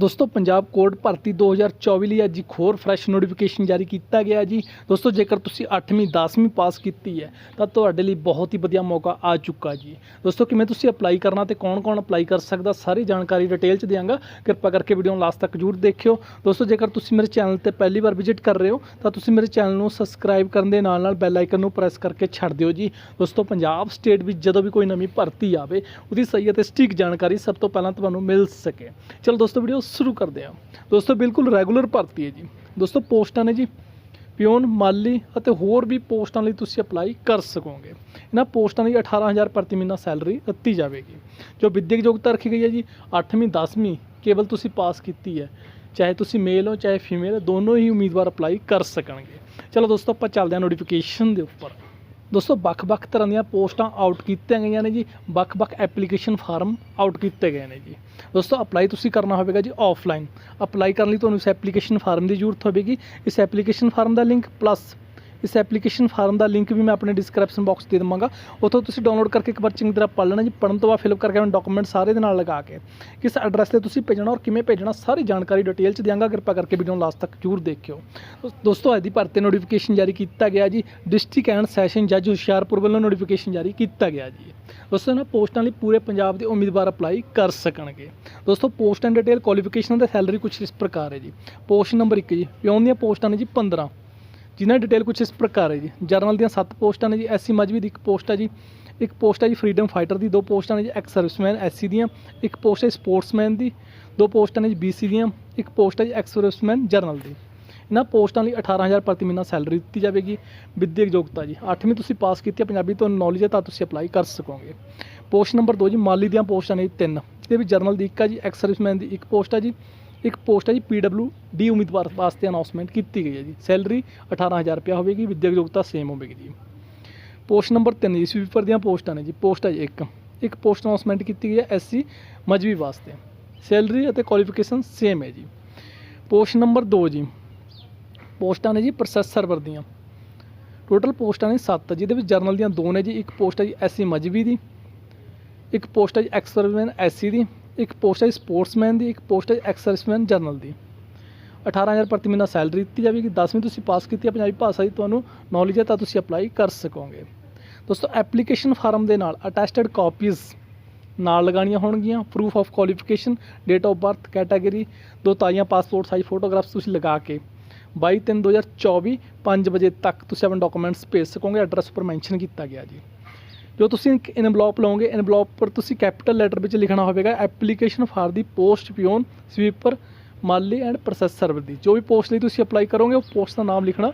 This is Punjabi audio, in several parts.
ਦੋਸਤੋ, ਪੰਜਾਬ ਕੋਡ ਭਰਤੀ 2024 ਲਈ ਅੱਜ ਇੱਕ ਹੋਰ ਫਰੈਸ਼ ਨੋਟੀਫਿਕੇਸ਼ਨ ਜਾਰੀ ਕੀਤਾ ਗਿਆ ਜੀ। ਦੋਸਤੋ, ਜੇਕਰ ਤੁਸੀਂ 8ਵੀਂ 10ਵੀਂ ਪਾਸ ਕੀਤੀ ਹੈ, ਤਾਂ ਤੁਹਾਡੇ ਲਈ ਬਹੁਤ ਹੀ ਵਧੀਆ ਮੌਕਾ ਆ ਚੁੱਕਾ ਜੀ। ਦੋਸਤੋ, ਕਿਵੇਂ ਤੁਸੀਂ ਅਪਲਾਈ ਕਰਨਾ ਤੇ ਕੌਣ-ਕੌਣ ਅਪਲਾਈ ਕਰ ਸਕਦਾ, ਸਾਰੀ ਜਾਣਕਾਰੀ ਡਿਟੇਲ ਚ ਦਿਆਂਗਾ। ਕਿਰਪਾ ਕਰਕੇ ਵੀਡੀਓ ਨੂੰ ਲਾਸਟ ਤੱਕ ਜਰੂਰ ਦੇਖਿਓ। ਦੋਸਤੋ, ਜੇਕਰ ਤੁਸੀਂ ਮੇਰੇ ਚੈਨਲ ਤੇ ਪਹਿਲੀ ਵਾਰ ਵਿਜ਼ਿਟ ਕਰ ਰਹੇ ਹੋ, ਤਾਂ ਤੁਸੀਂ ਮੇਰੇ ਚੈਨਲ ਨੂੰ ਸਬਸਕ੍ਰਾਈਬ ਕਰਨ ਦੇ ਨਾਲ ਨਾਲ ਬੈਲ ਆਈਕਨ ਨੂੰ ਪ੍ਰੈਸ ਕਰਕੇ ਛੱਡ ਦਿਓ ਜੀ। ਦੋਸਤੋ, ਪੰਜਾਬ ਸਟੇਟ ਵਿੱਚ ਜਦੋਂ ਵੀ ਕੋਈ ਨਵੀਂ ਭਰਤੀ ਆਵੇ, ਉਹਦੀ ਸਹੀ ਅਤੇ ਸਟਿਕ ਜਾਣਕਾਰੀ ਸਭ ਤੋਂ ਪਹਿਲਾਂ ਤੁਹਾਨੂੰ ਮਿਲ ਸਕੇ। ਚਲੋ ਦੋਸਤੋ ਵੀਡੀਓ ਸ਼ੁਰੂ ਕਰਦੇ ਹਾਂ। ਦੋਸਤੋ, ਬਿਲਕੁਲ ਰੈਗੂਲਰ ਭਰਤੀ ਹੈ ਜੀ। ਦੋਸਤੋ, ਪੋਸਟਾਂ ਨੇ ਜੀ ਪਿਓਨ, ਮਾਲੀ ਅਤੇ ਹੋਰ ਵੀ ਪੋਸਟਾਂ ਲਈ ਤੁਸੀਂ ਅਪਲਾਈ ਕਰ ਸਕੋਗੇ। ਇਹਨਾਂ ਪੋਸਟਾਂ ਲਈ 18000 ਪ੍ਰਤੀ ਮਹੀਨਾ ਸੈਲਰੀ ਦਿੱਤੀ ਜਾਵੇਗੀ। ਜੋ ਵਿਦਿਅਕ ਯੋਗਤਾ ਰੱਖੀ ਗਈ ਹੈ ਜੀ 8ਵੀਂ 10ਵੀਂ ਕੇਵਲ ਤੁਸੀਂ ਪਾਸ ਕੀਤੀ ਹੈ। ਚਾਹੇ ਤੁਸੀਂ ਮੇਲ ਹੋ, ਚਾਹੇ ਫੀਮੇਲ ਦੋਨੋਂ ਹੀ ਉਮੀਦਵਾਰ ਅਪਲਾਈ ਕਰ ਸਕਣਗੇ। ਚਲੋ ਦੋਸਤੋ, ਆਪਾਂ ਚੱਲਦੇ ਹਾਂ ਨੋਟੀਫਿਕੇਸ਼ਨ ਦੇ ਉੱਪਰ। ਦੋਸਤੋ, ਵੱਖ-ਵੱਖ ਤਰ੍ਹਾਂ ਦੀਆਂ ਪੋਸਟਾਂ ਆਊਟ ਕੀਤੀਆਂ ਗਈਆਂ ਨੇ ਜੀ। ਵੱਖ-ਵੱਖ ਐਪਲੀਕੇਸ਼ਨ ਫਾਰਮ ਆਊਟ ਕੀਤੇ ਗਏ ਨੇ ਜੀ। ਦੋਸਤੋ ਅਪਲਾਈ ਤੁਸੀਂ ਕਰਨਾ ਹੋਵੇਗਾ ਜੀ ਆਫਲਾਈਨ ਅਪਲਾਈ ਕਰਨ ਲਈ ਤੁਹਾਨੂੰ ਇਸ ਐਪਲੀਕੇਸ਼ਨ ਫਾਰਮ ਦੀ ਜ਼ਰੂਰਤ ਹੋਵੇਗੀ। ਇਸ ਐਪਲੀਕੇਸ਼ਨ ਫਾਰਮ ਦਾ ਲਿੰਕ ਪਲੱਸ ਇਸ ਐਪਲੀਕੇਸ਼ਨ ਫਾਰਮ ਦਾ ਲਿੰਕ ਵੀ ਮੈਂ ਆਪਣੇ ਡਿਸਕ੍ਰਿਪਸ਼ਨ ਬਾਕਸ ਦੇ ਦੇਵਾਂਗਾ। ਉੱਥੋਂ ਤੁਸੀਂ ਡਾਊਨਲੋਡ ਕਰਕੇ ਇੱਕ ਵਾਰ ਚੰਗੀ ਤਰ੍ਹਾਂ ਪੜ੍ਹ ਲੈਣਾ ਜੀ। ਪੜ੍ਹਨ ਤੋਂ ਬਾਅਦ ਫਿਲਅਪ ਕਰਕੇ ਆਪਣੇ ਡਾਕੂਮੈਂਟ ਸਾਰੇ ਦੇ ਨਾਲ ਲਗਾ ਕੇ ਕਿਸ ਐਡਰੈਸ ਤੇ ਤੁਸੀਂ ਭੇਜਣਾ ਔਰ ਕਿਵੇਂ ਭੇਜਣਾ, ਸਾਰੀ ਜਾਣਕਾਰੀ ਡਿਟੇਲ ਚ ਦਿਆਂਗਾ। ਕਿਰਪਾ ਕਰਕੇ ਵੀਡੀਓ ਨੂੰ ਲਾਸਟ ਤੱਕ ਜ਼ਰੂਰ ਦੇਖਿਓ। ਦੋਸਤੋ ਅੱਜ ਦੀ ਭਰਤੀ ਨੋਟੀਫਿਕੇਸ਼ਨ ਜਾਰੀ ਕੀਤਾ ਗਿਆ ਜੀ। ਡਿਸਟ੍ਰਿਕਟ ਐਂਡ ਸੈਸ਼ਨ ਜੱਜ ਹੁਸ਼ਿਆਰਪੁਰ ਵੱਲੋਂ ਨੋਟੀਫਿਕੇਸ਼ਨ ਜਾਰੀ ਕੀਤਾ ਗਿਆ ਜੀ। ਦੋਸਤੋ, ਇਹਨਾਂ ਪੋਸਟਾਂ ਲਈ ਪੂਰੇ ਪੰਜਾਬ ਦੇ ਉਮੀਦਵਾਰ ਅਪਲਾਈ ਕਰ ਸਕਣਗੇ। ਦੋਸਤੋ ਪੋਸਟ ਐਂਡ ਡਿਟੇਲ ਕੁਆਲੀਫਿਕੇਸ਼ਨ ਤੇ ਸੈਲਰੀ ਕੁਝ ਇਸ ਪ੍ਰਕਾਰ ਹੈ ਜੀ। ਪੋਸਟ ਨੰਬਰ 1 ਜੀ। ਪਿਓਨ ਦੀਆਂ ਪੋਸਟਾਂ ਨੇ ਜੀ 15 ਜਿਨ੍ਹਾਂ ਦੀ ਡਿਟੇਲ ਕੁਝ ਇਸ ਪ੍ਰਕਾਰ ਹੈ ਜੀ। ਜਰਨਲ ਦੀਆਂ 7 ਪੋਸਟਾਂ ਨੇ ਜੀ, ਐਸਸੀ ਮਜਬੀ ਦੀ ਇੱਕ ਪੋਸਟ ਹੈ ਜੀ। ਇੱਕ ਪੋਸਟ ਹੈ ਜੀ ਫਰੀडम ਫਾਈਟਰ ਦੀ, ਦੋ ਪੋਸਟਾਂ ਨੇ ਜੀ ਐਕਸ ਸਰਵਿਸਮੈਨ ਐਸਸੀ ਦੀਆਂ। ਇੱਕ ਪੋਸਟ ਹੈ ਸਪੋਰਟਸਮੈਨ ਦੀ, ਦੋ ਪੋਸਟਾਂ ਨੇ ਜੀ ਬੀਸੀ ਦੀਆਂ। ਇੱਕ ਪੋਸਟ ਹੈ ਜੀ ਐਕਸ ਸਰਵਿਸਮੈਨ ਜਰਨਲ ਦੀ। ਇਹਨਾਂ ਪੋਸਟਾਂ ਲਈ 18000 ਪ੍ਰਤੀ ਮਹੀਨਾ ਸੈਲਰੀ ਦਿੱਤੀ ਜਾਵੇਗੀ। ਵਿਦਿਅਕ ਯੋਗਤਾ ਜੀ 8ਵੀਂ ਤੁਸੀਂ ਪਾਸ ਕੀਤੀ ਹੈ, ਪੰਜਾਬੀ ਤੋਂ ਨੌਲੇਜ ਹੈ ਤਾਂ ਤੁਸੀਂ ਅਪਲਾਈ ਕਰ ਸਕੋਗੇ। ਪੋਸਟ ਨੰਬਰ 2 ਜੀ, ਮਾਲੀ ਦੀਆਂ ਪੋਸਟਾਂ ਨੇ ਜੀ ਤਿੰਨ। ਇਹਦੇ ਵਿੱਚ ਜਰਨਲ ਦੀ ਇੱਕ ਆ ਜੀ ਐਕਸ ਸਰਵਿਸਮੈਨ ਦੀ ਇੱਕ ਪੋਸਟ ਹੈ ਜੀ। ਇੱਕ ਪੋਸਟ ਹੈ ਜੀ ਪੀਡਬਲਯੂ ਡੀ ਉਮੀਦਵਾਰ ਵਾਸਤੇ ਅਨਾਉਂਸਮੈਂਟ ਕੀਤੀ ਗਈ ਹੈ ਜੀ। ਸੈਲਰੀ 18000 ਰੁਪਇਆ ਹੋਵੇਗੀ, ਵਿਦਿਅਕ ਯੋਗਤਾ ਸੇਮ ਹੋਵੇਗੀ ਜੀ। ਪੋਸਟ ਨੰਬਰ 3 ਜੀ ਸਵੀਪਰ ਦੀਆਂ ਪੋਸਟਾਂ ਨੇ ਜੀ। ਪੋਸਟ ਹੈ ਜੀ ਇੱਕ। ਇੱਕ ਪੋਸਟ ਅਨਾਉਂਸਮੈਂਟ ਕੀਤੀ ਗਈ ਹੈ ਐਸਸੀ ਮਜਬੀ ਵਾਸਤੇ। ਸੈਲਰੀ ਅਤੇ ਕੁਆਲੀਫਿਕੇਸ਼ਨ ਸੇਮ ਹੈ ਜੀ। ਪੋਸਟ ਨੰਬਰ 2 ਜੀ। ਪੋਸਟਾਂ ਨੇ ਜੀ ਪ੍ਰੋਸੈਸ ਸਰਵਰ ਦੀਆਂ। ਟੋਟਲ ਪੋਸਟਾਂ ਨੇ 7 ਜਿਹਦੇ ਵਿੱਚ ਜਰਨਲ ਦੀਆਂ ਦੋ ਨੇ ਜੀ। ਇੱਕ ਪੋਸਟ ਹੈ ਜੀ ਐਸਸੀ ਮਜਬੀ ਦੀ। ਇੱਕ ਪੋਸਟ ਹੈ ਜੀ ਐਕਸ ਸਰਵਿਸਮੈਨ ਐਸਸੀ ਦੀ। ਇੱਕ ਪੋਸਟ ਹੈ ਜੀ ਸਪੋਰਟਸਮੈਨ ਦੀ, ਇੱਕ ਪੋਸਟ ਹੈ ਜੀ ਐਕਸ ਸਰਵਿਸਮੈਨ ਜਰਨਲ ਦੀ 18000 ਪ੍ਰਤੀ ਮਹੀਨਾ ਸੈਲਰੀ ਦਿੱਤੀ ਜਾਵੇਗੀ 10ਵੀਂ ਤੁਸੀਂ ਪਾਸ ਕੀਤੀ ਹੈ, ਪੰਜਾਬੀ ਭਾਸ਼ਾ ਦੀ ਤੁਹਾਨੂੰ ਨੌਲੇਜ ਹੈ, ਤਾਂ ਤੁਸੀਂ ਅਪਲਾਈ ਕਰ ਸਕੋਗੇ। ਦੋਸਤੋ ਐਪਲੀਕੇਸ਼ਨ ਫਾਰਮ ਦੇ ਨਾਲ ਅਟੈਸਟਡ ਕਾਪੀਜ਼ ਨਾਲ ਲਗਾਉਣੀਆਂ ਹੋਣਗੀਆਂ proof of qualification date of birth category ਦੋ ਤਾਜ਼ੀਆਂ ਪਾਸਪੋਰਟ ਸਾਈਜ਼ ਫੋਟੋਗ੍ਰਾਫਸ ਤੁਸੀਂ ਲਗਾ ਕੇ 22 ਤਿੰਨ 2024 5 ਵਜੇ ਤੱਕ ਤੁਸੀਂ ਆਪਣੇ ਡਾਕੂਮੈਂਟਸ ਭੇਜ ਸਕੋਗੇ ਐਡਰੈਸ ਉੱਪਰ ਮੈਂਸ਼ਨ ਕੀਤਾ ਗਿਆ ਜੀ। ਜੋ ਤੁਸੀਂ ਇੱਕ ਇਨਵਲੌਪ ਲਓਗੇ ਇਨਵਲੌਪ ਪਰ ਤੁਸੀਂ ਕੈਪੀਟਲ ਲੈਟਰ ਵਿੱਚ ਲਿਖਣਾ ਹੋਵੇਗਾ ਐਪਲੀਕੇਸ਼ਨ ਫਾਰ ਦੀ ਪੋਸਟ ਪਿਓਨ ਸਵੀਪਰ ਮਾਲੀ ਐਂਡ ਪ੍ਰੋਸੈਸ ਸਰਵਰ ਦੀ। ਜੋ ਵੀ ਪੋਸਟ ਲਈ ਤੁਸੀਂ ਅਪਲਾਈ ਕਰੋਗੇ, ਉਹ ਪੋਸਟ ਦਾ ਨਾਮ ਲਿਖਣਾ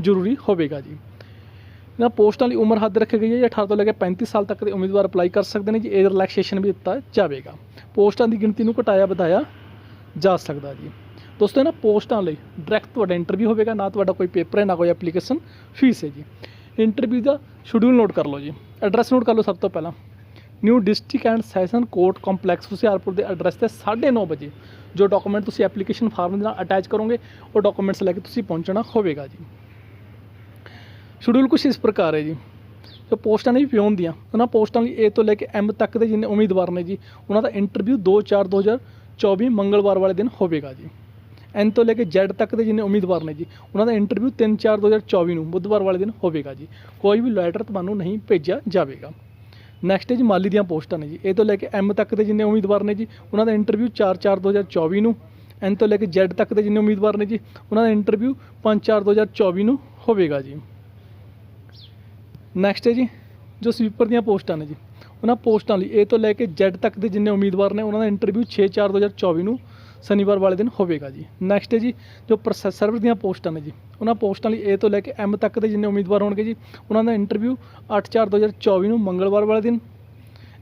ਜ਼ਰੂਰੀ ਹੋਵੇਗਾ ਜੀ। ਇਹਨਾਂ ਪੋਸਟਾਂ ਲਈ ਉਮਰ ਹੱਦ ਰੱਖੀ ਗਈ ਹੈ, ਜੀ 18 ਤੋਂ ਲੈ ਕੇ 35 ਸਾਲ ਤੱਕ ਦੇ ਉਮੀਦਵਾਰ ਅਪਲਾਈ ਕਰ ਸਕਦੇ ਨੇ, ਜੀ, ਇਹ ਰਿਲੈਕਸੇਸ਼ਨ ਵੀ ਦਿੱਤਾ ਜਾਵੇਗਾ। ਪੋਸਟਾਂ ਦੀ ਗਿਣਤੀ ਨੂੰ ਘਟਾਇਆ ਵਧਾਇਆ ਜਾ ਸਕਦਾ ਜੀ। ਦੋਸਤੋ ਇਹਨਾਂ ਪੋਸਟਾਂ ਲਈ ਡਾਇਰੈਕਟ ਤੁਹਾਡਾ ਇੰਟਰਵਿਊ ਹੋਵੇਗਾ, ਨਾ ਤੁਹਾਡਾ ਕੋਈ ਪੇਪਰ ਹੈ, ਨਾ ਕੋਈ ਐਪਲੀਕੇਸ਼ਨ ਫੀਸ ਹੈ ਜੀ। ਇੰਟਰਵਿਊ ਦਾ ਸ਼ਡਿਊਲ ਨੋਟ ਕਰ ਲਓ ਜੀ। ਐਡਰੈਸ ਨੋਟ ਕਰ ਲਓ ਸਭ ਤੋਂ ਪਹਿਲਾਂ। New district and session court complex, Hoshiarpur ਦੇ ਐਡਰੈਸ ਤੇ 9:30 ਵਜੇ ਜੋ ਡਾਕੂਮੈਂਟ ਤੁਸੀਂ ਐਪਲੀਕੇਸ਼ਨ ਫਾਰਮ ਦੇ ਨਾਲ ਅਟੈਚ ਕਰੋਗੇ, ਉਹ ਡਾਕੂਮੈਂਟਸ ਲੈ ਕੇ ਤੁਸੀਂ ਪਹੁੰਚਣਾ ਹੋਵੇਗਾ ਜੀ। ਸ਼ਡਿਊਲ ਕੁਛ ਇਸ ਪ੍ਰਕਾਰ ਹੈ ਜੀ। ਜੋ ਪੋਸਟਾਂ ਨੇ ਵੀ ਪਿਓਨ ਦੀਆਂ ਉਹਨਾਂ ਪੋਸਟਾਂ ਲਈ A ਤੋਂ ਲੈ ਕੇ M ਤੱਕ ਦੇ ਜਿੰਨੇ ਉਮੀਦਵਾਰ ਨੇ ਜੀ, ਉਹਨਾਂ ਦਾ ਇੰਟਰਵਿਊ 2/4/2024 ਮੰਗਲਵਾਰ ਵਾਲੇ ਦਿਨ ਹੋਵੇਗਾ ਜੀ। N ਤੋਂ ਲੈ ਕੇ Z ਤੱਕ ਦੇ ਜਿੰਨੇ ਉਮੀਦਵਾਰ ਨੇ ਜੀ, ਉਹਨਾਂ ਦਾ ਇੰਟਰਵਿਊ 3/4/2024 ਨੂੰ, ਬੁੱਧਵਾਰ ਵਾਲੇ ਦਿਨ ਹੋਵੇਗਾ ਜੀ। ਕੋਈ ਵੀ ਲੈਟਰ ਤੁਹਾਨੂੰ ਨਹੀਂ ਭੇਜਿਆ ਜਾਵੇਗਾ। ਨੈਕਸਟ ਹੈ ਜੀ ਮਾਲੀ ਦੀਆਂ ਪੋਸਟਾਂ ਨੇ ਜੀ। ਇਹ ਤੋਂ ਲੈ ਕੇ M ਤੱਕ ਦੇ ਜਿੰਨੇ ਉਮੀਦਵਾਰ ਨੇ ਜੀ, ਉਹਨਾਂ ਦਾ ਇੰਟਰਵਿਊ 4/4/2024 ਨੂੰ। N ਤੋਂ ਲੈ ਕੇ Z ਤੱਕ ਦੇ ਜਿੰਨੇ ਉਮੀਦਵਾਰ ਨੇ ਜੀ, ਉਹਨਾਂ ਦਾ ਇੰਟਰਵਿਊ 5/4/2024 ਨੂੰ ਹੋਵੇਗਾ ਜੀ। ਨੈਕਸਟ ਹੈ ਜੀ, ਜੋ ਸਵੀਪਰ ਦੀਆਂ ਪੋਸਟਾਂ ਨੇ ਜੀ, ਉਹਨਾਂ ਪੋਸਟਾਂ ਲਈ A ਤੋਂ ਲੈ ਕੇ Z ਤੱਕ ਦੇ ਜਿੰਨੇ ਉਮੀਦਵਾਰ ਨੇ, ਉਹਨਾਂ ਦਾ ਇੰਟਰਵਿਊ 6/4/2024 ਨੂੰ ਸ਼ਨੀਵਾਰ ਵਾਲੇ ਦਿਨ ਹੋਵੇਗਾ ਜੀ। ਨੈਕਸਟ ਹੈ ਜੀ, ਜੋ ਪ੍ਰੋਸੈਸ ਸਰਵਰ ਦੀਆਂ ਪੋਸਟਾਂ ਨੇ ਜੀ। ਉਹਨਾਂ ਪੋਸਟਾਂ ਲਈ ਏ ਤੋਂ ਲੈ ਕੇ M ਤੱਕ ਦੇ ਜਿੰਨੇ ਉਮੀਦਵਾਰ ਹੋਣਗੇ ਜੀ, ਉਹਨਾਂ ਦਾ ਇੰਟਰਵਿਊ 8/4/2024 ਨੂੰ ਮੰਗਲਵਾਰ ਵਾਲੇ ਦਿਨ।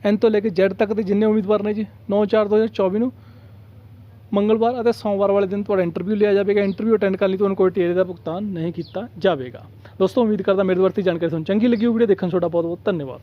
N ਤੋਂ ਲੈ ਕੇ Z ਤੱਕ ਦੇ ਜਿੰਨੇ ਉਮੀਦਵਾਰ ਨੇ ਜੀ 9/4/2024 ਨੂੰ ਮੰਗਲਵਾਰ ਅਤੇ ਸੋਮਵਾਰ ਵਾਲੇ ਦਿਨ ਤੁਹਾਡਾ ਇੰਟਰਵਿਊ ਲਿਆ ਜਾਵੇਗਾ। ਇੰਟਰਵਿਊ ਅਟੈਂਡ ਕਰਨ ਲਈ ਤੁਹਾਨੂੰ ਕੋਈ ਟੀਏ ਦਾ ਭੁਗਤਾਨ ਨਹੀਂ ਕੀਤਾ ਜਾਵੇਗਾ। ਦੋਸਤੋ, ਉਮੀਦ ਕਰਦਾ ਮੇਰੇ ਵਰਤੀ ਜਾਣਕਾਰੀ ਤੁਹਾਨੂੰ ਚੰਗੀ ਲੱਗੀ ਹੋ ਵੀਡੀਓ ਦੇਖਣ ਤੁਹਾਡਾ ਬਹੁਤ ਬਹੁਤ ਧੰਨਵਾਦ।